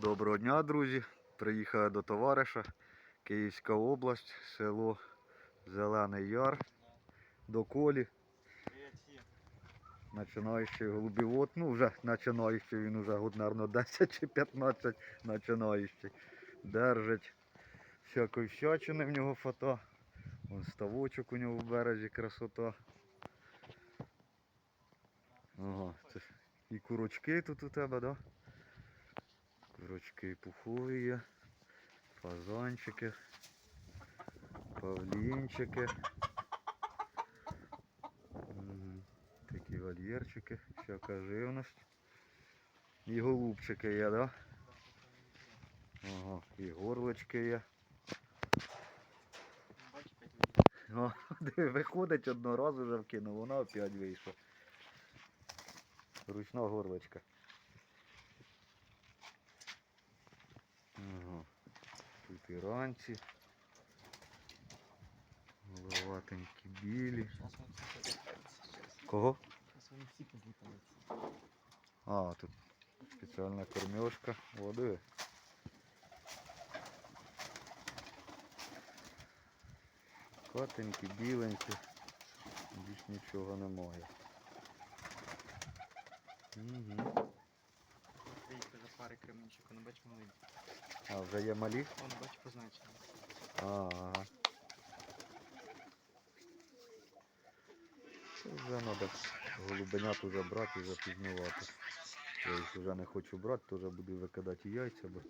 Доброго дня, друзі. Приїхав до товариша. Київська область, село Зелений Яр. До колі. Починаючий голубівод. Ну, вже починаючий, він вже год, наверно, 10 чи 15 починаючий. Держить всякої всячини в нього фото. Вон ставочок у нього в березі красота. Ага, це і курочки тут у тебе, да? Курочки пухові фазанчики, павлінчики. Такі вольєрчики, всяка живність. І голубчики є, да? Ага, і горлочки є. О, виходить одного разу вже вкинув, вона опять вийшла. Ручна горлочка. Ага. Тут і ранці. Головатенькі білі. Кого? А, тут спеціальна кормежка. Диви. Котенькі, біленькі. Більш нічого немає. Угу. Приїхав за пари кремінчик, ну бач малий. А, вже є малі? Он бач позначено. Ага. Це Вже треба голубенят уже брати і запізнювати. Я їх вже не хочу брати, теж буду викидати яйця, бо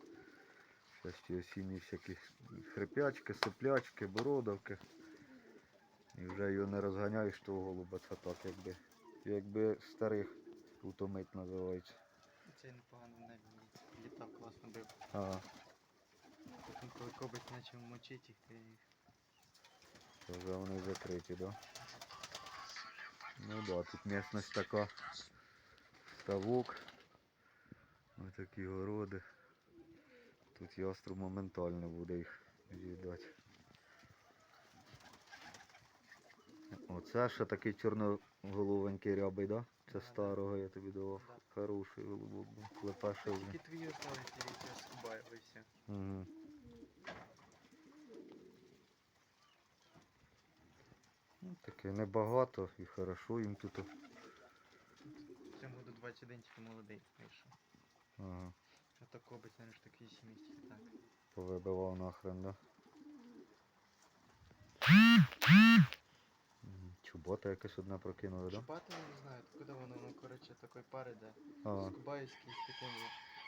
зараз ті осінні всякі хрипячки, соплячки, бородавки. І вже його не розганяєш того голуба, це так, якби, якби старих утомить називається. Цей непогано небі літав, класно бив. Ага, коли кобить почав мочити їх, то їх це вже вони закриті, да? Ну да, тут місцевість така. Ставок. Ось такі городи. Тут яструб моментально буде їх з'їдати. Оце ще такий чорноголовенький рябий, да? Це старого я тобі давав. Да. Хороший голубок був. Лепешивний. Тільки твої остались, я їх скубаю, і все. Угу. Ну, таке небагато і хорошо їм тут. В цьому году 21 тільки молодий вийшов. Ага. А то кобить, наверное, ж такий 7 місяців так. Повибивав нахрен, да? Мгм. Чубота якась одна прокинула, да? Чубати, я не знаю, куди воно, ну, коротше, такої пари, де. Ага. З таким.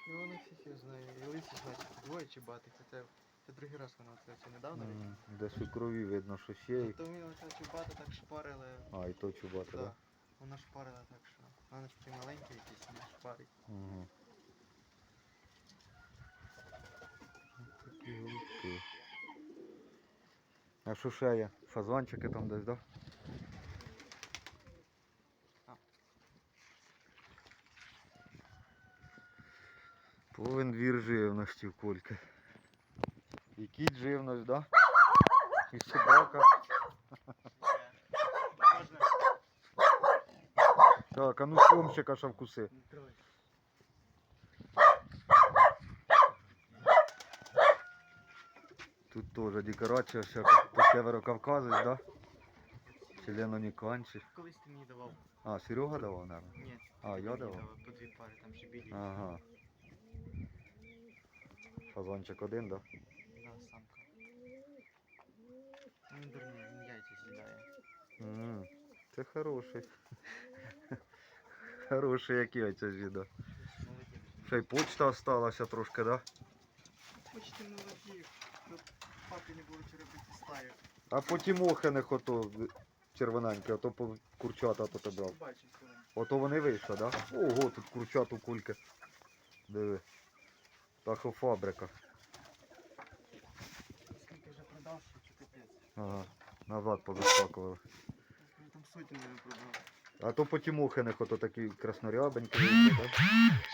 І воно всіх його знає. І лисі, значить, двоє чубатих. Це, це другий раз воно це, недавно. Мгм. Десь у крові видно, що ще є. То ми оце чубати так шпарили. А, і то чубота, Да. да? Воно шпарило так, що. Воно ж такі маленькі якісь, не шпарить. Угу. Такі голубки. А що ще є? Фазанчики там десь, да? А. Повен двір живності в кольки. І кіт живність, да? І собака. Так, а ну сьомчика ще вкуси. Тут теж декорація всяка по Северокавказець, да? Селеноніканці. Колись ти мені давав. А, Серега давав, наверное. Ні. А, я давав? По дві пари, там ще білі. Ага. Фазончик один? Да, самка. Ну, Він дурний, він яйця. М, Це хороший. Хороший як яйця з'їда. Молодець. Ще й почта осталася трошки, да? Почти молоді. Тут папі не було черепити стаю. А потім охених ото червоненькі, ото по- курчата то. Бачив. Ото вони вийшли, да? Ого, тут курчат у кульки. Диви. Птахофабрика. Скільки вже продав, що чи капець. Ага. Назад повискакували. Там сотні не продав. А то потім охених ото такі краснорябенькі да?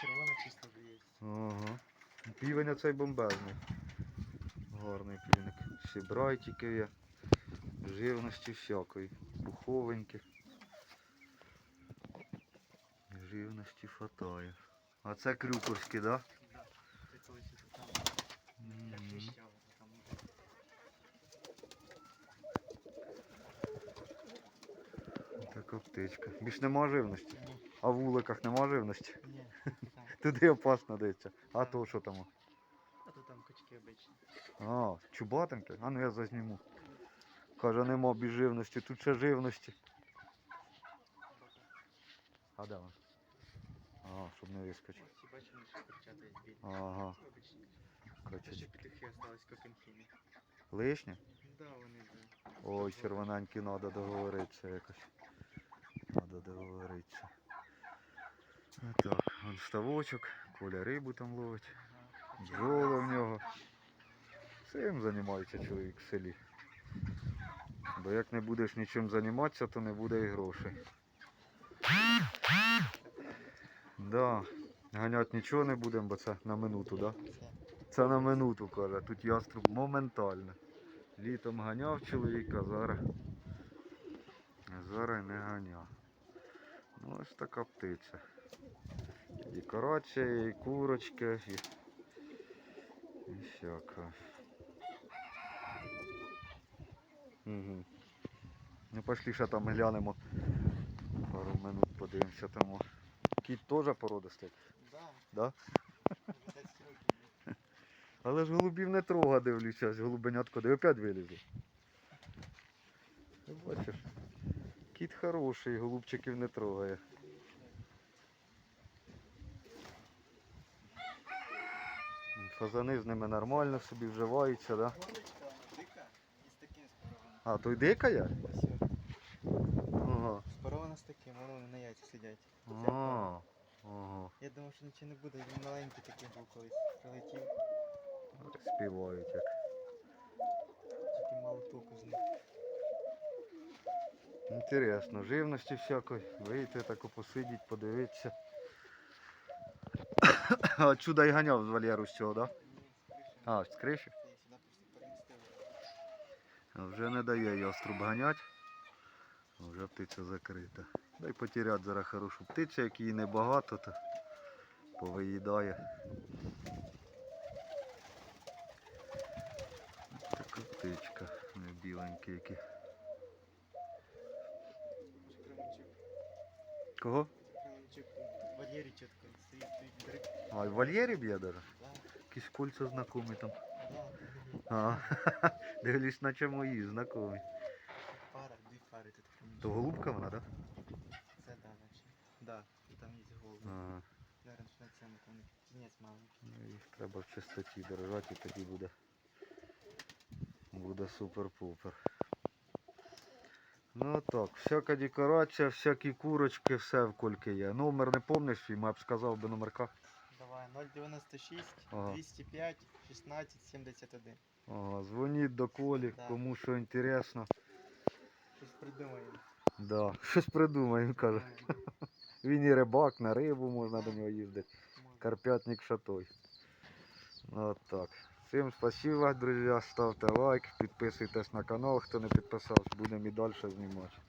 Червона чисто є. Ага. Півень оцей бомбезний. Гарний півник. Всі брайтики є. Живності всякої. Пуховенькі. Живності хватає. А це крюковські, да? Да. Це птичка. Більш нема живності. А в вуликах нема живності. ні. Туди опасно диться. А то що там? А то там качки обичні. А, чубатеньке? А ну я зазніму. Каже, нема більш живності, тут ще живності. А де він? А, щоб не вискочив. Бачимо, що курчата є. Ага. Це ще петухи остались кокенхімі. Лишнє? Да, вони. Ой, червоненькі, треба договоритися якось. Треба договоритися. Так, вон ставочок, Коля рибу там ловить. Ага. Бджоли в нього. Цим займається чоловік в селі. Бо як не будеш нічим займатися, то не буде і грошей. Да. Ганять нічого не будемо, бо це на минуту, да? Це. Це на минуту, каже. Тут яструб моментально. Літом ганяв чоловіка, зараз. Зараз не ганяв. Ну ось така птиця. І Декорація, і курочка, і, і всяка. Угу. Ну пошли ще там глянемо. Пару минут подивимося тому. Кіт теж породистий, Да. да? Але ж голубів не трога, дивлюся, з голубенятко, де опять вилізли. Бачиш? Кіт хороший, голубчиків не трогає. Фазани з ними нормально собі вживаються, да? Дика таким спарована. А, той от. Ага. Спарована з таким, воно на яйцях сидять. Ага. Ага. Я думав, що нічого не буде, він маленький такий був колись. Прилетів. Співають як. Тільки мало толку з них. Інтересно, живності всякої. Вийти тако посидіть, подивитися. А чудо й ганяв з Валєру з цього, так? Да? А, з криші. Вже не дає яструб ганять. Вже птиця закрита. Дай потерять зараз хорошу птицю, як її небагато, то повиїдає. Така птичка, не біленькі які. Кого? В вольєрі чітко стоїть, стоїть. А, в вольєрі б'є даже? Да, Якісь кольця знакомі там. А, дивлюсь, наче мої знакомі. Пара, дві пари тут Кременчук. То голубка вона, так? Це да, наче. Да, там є? Ага. Зараз на цьому там кінець маленький. Ну, Їх треба в чистоті держати, тоді буде, буде супер-пупер. Ну так, всяка декорація, всякі курочки, все в кольки є. Номер не помниш свій, я б сказав би номерка. Давай, 096 Ага. 205 16 71. Ага, дзвоніть до Колі, Да. кому що інтересно. Щось придумаємо. Да, щось придумаємо, каже. Він і рибак, на рибу можна до нього їздити. Карпятник шатой. Вот так. Всім спасибо, друзі. Ставте лайк, підписуйтесь на канал, хто не підписався, будемо і далі знімати.